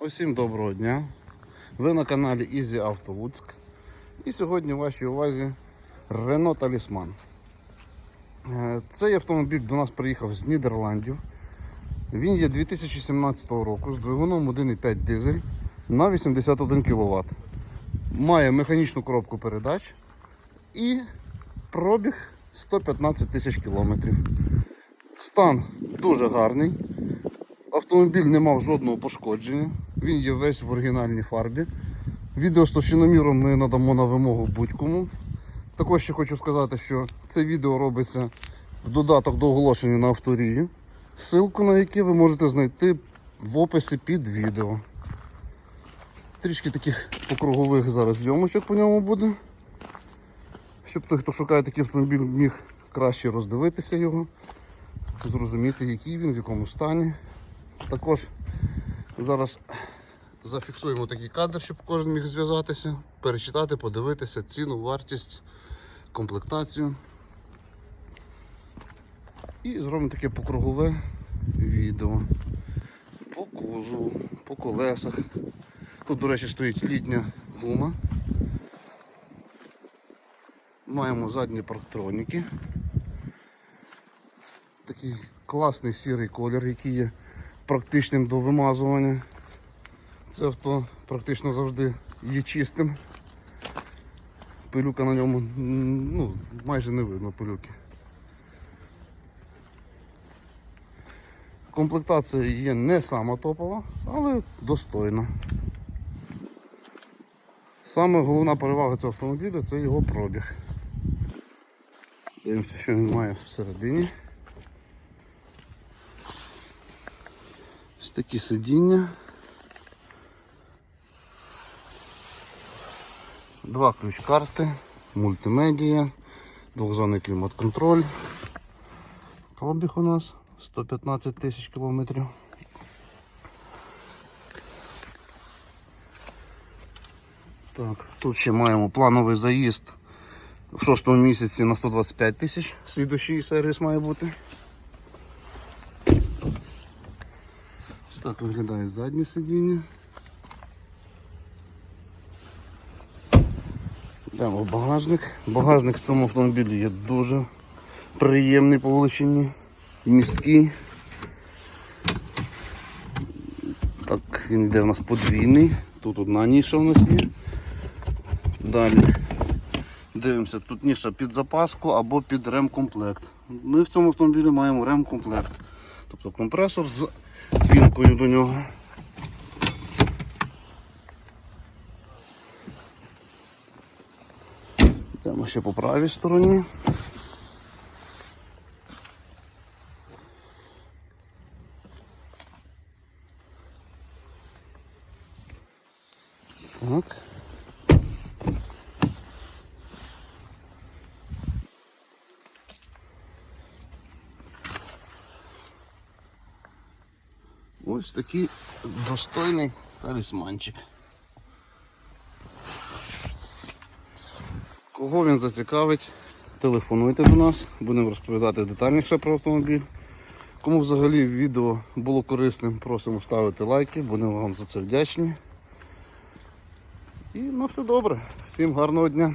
Усім доброго дня. Ви на каналі Easy Auto Луцьк. І сьогодні в вашій увазі Renault Talisman. Е, Цей автомобіль до нас приїхав з Нідерландів. Він є 2017 року з двигуном 1,5 дизель на 81 кВт. Має механічну коробку передач і пробіг 115 тисяч кілометрів. Стан дуже гарний. Автомобіль не мав жодного пошкодження. Він є весь в оригінальній фарбі. Відео з товщиноміром ми надамо на вимогу будь-кому. Також ще хочу сказати, що це відео робиться в додаток до оголошення на авторії, ссылку на яке ви можете знайти в описі під відео. Трішки таких покругових зараз зйомочок по ньому буде. Щоб той, хто шукає такий автомобіль, міг краще роздивитися його, зрозуміти, який він, в якому стані. Також зараз зафіксуємо такий кадр, щоб кожен міг зв'язатися, перечитати, подивитися ціну, вартість, комплектацію. І зробимо таке покругове відео. По кузову, по колесах. Тут, до речі, стоїть літня гума. Маємо задні парктроніки. Такий класний сірий колір, який є практичним до вимазування. Це авто практично завжди є чистим. Пилюка на ньому ну, майже не видно пилюки. Комплектація є не сама топова, але достойна. Саме головна перевага цього автомобіля це його пробіг. Дивимося, що він має всередині. Ось такі сидіння. Два ключ-карти, мультимедія, двохзонний клімат-контроль. Пробіг у нас 115 тисяч кілометрів. Так, тут ще маємо плановий заїзд в шостому місяці на 125 тисяч. Слідущий сервіс має бути. Так виглядає заднє сидіння. Йдемо в багажник. Багажник в цьому автомобілі є дуже приємний по величині, місткий. Так, він йде у нас подвійний. Тут одна ніша у нас є. Далі дивимося, тут ніша під запаску або під ремкомплект. Ми в цьому автомобілі маємо ремкомплект. Тобто компресор з твінкою до нього. Йдемо ще по правій стороні. Так. Ось такий достойний талісманчик. Кого він зацікавить, телефонуйте до нас, будемо розповідати детальніше про автомобіль. Кому взагалі відео було корисним, просимо ставити лайки, будемо вам за це вдячні. І на все добре. Всім гарного дня!